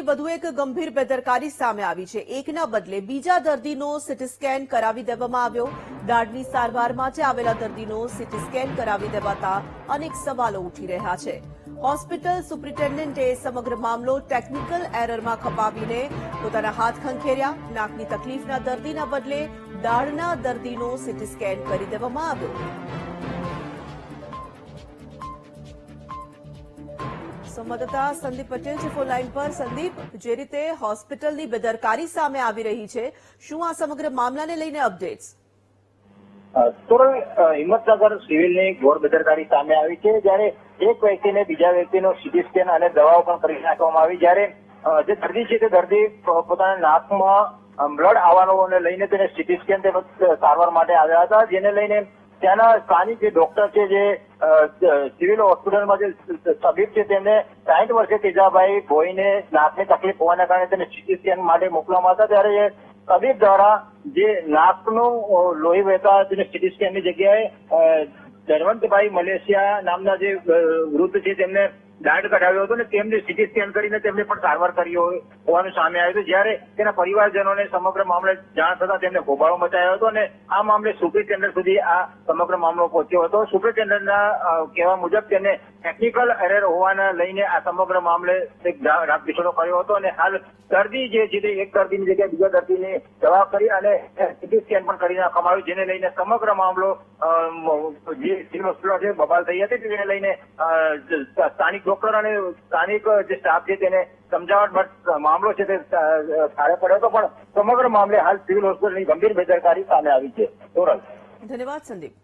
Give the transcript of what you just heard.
હોસ્પિટલની વધુ એક ગંભીર બેદરકારી સામે આવી છે. એકના બદલે બીજા દર્દીનો સીટી સ્કેન કરાવી દેવામાં આવ્યો. દાઢની સારવાર માટે આવેલા દર્દીનો સીટી સ્કેન કરાવી દેવાતા અનેક સવાલો ઉઠી રહ્યા છે. હોસ્પિટલ સુપ્રિન્ટેન્ડન્ટે સમગ્ર મામલો ટેકનિકલ એરરમાં ખપાવીને પોતાના હાથ ખંખેર્યા. નાકની તકલીફના દર્દીના બદલે દાઢના દર્દીનો સીટી સ્કેન કરી દેવામાં આવ્યો. સંવાદદાતા સંદીપ પટેલ છે ફોન લાઈન પર. સંદીપ, જે રીતે હોસ્પિટલની બેદરકારી સામે આવી રહી છે, શું આ સમગ્ર મામલાને લઈને અપડેટ્સ? તોરણ હિંમતનગર સિવિલની ઘોર બેદરકારી સામે આવી છે. જ્યારે એક વ્યક્તિને બીજા વ્યક્તિનો સીટી સ્કેન અને દવાઓ પણ કરી નાખવામાં આવી. જ્યારે જે દર્દી છે તે દર્દી પોતાના નાકમાં બ્લડ આવવાનો લઈને તેને સીટી સ્કેન તેમજ સારવાર માટે આવ્યા હતા. જેને લઈને ત્યાંના સ્થાનિક જે ડોક્ટર છે, જે સિવિલ હોસ્પિટલમાં જે તબીબ છે, તેમને સાઠ વર્ષે તેજાભાઈ ભોઈને નાકની તકલીફ હોવાના કારણે તેને સીટી સ્કેન માટે મોકલવામાં હતા ત્યારે એ તબીબ દ્વારા જે નાકનું લોહી વહેતા તેને સીટી સ્કેનની જગ્યાએ ધનવંતભાઈ મલેશિયા નામના જે વૃદ્ધ છે, તેમને દાંડ કઢાવ્યો હતો ને તેમને સીટી સ્કેન કરીને તેમને પણ સારવાર કરી હોવાનું સામે આવ્યું હતું. જ્યારે તેના પરિવારજનોને સમગ્ર મામલે જાણ થતા તેમને ગોબાળો મચાયો હતો અને આ મામલે સુપ્રિન્ટેન્ડન્ટ સુધી આ સમગ્ર મામલો પહોંચ્યો હતો. સુપ્રિન્ટેન્ડન્ટના કહેવા મુજબ તેને ટેકનિકલ એરર હોવાના લઈને આ સમગ્ર મામલે એક રા- કર્યો હતો અને હાલ દર્દી જે છે એક દર્દીની જગ્યાએ બીજા દર્દીને દવા કરી અને સીટી સ્કેન પણ કરી નાખવામાં આવ્યું, જેને લઈને સમગ્ર મામલો જે સિવિલ હોસ્પિટલ છે, બબાલ થઈ હતી, તેને લઈને સ્થાનિક ડોક્ટર અને સ્થાનિક જે સ્ટાફ છે તેને સમજાવટ મામલો છે તે થાળે પડ્યો હતો, પણ સમગ્ર મામલે હાલ સિવિલ હોસ્પિટલની ગંભીર બેદરકારી સામે આવી છે. ધન્યવાદ, સંદીપ.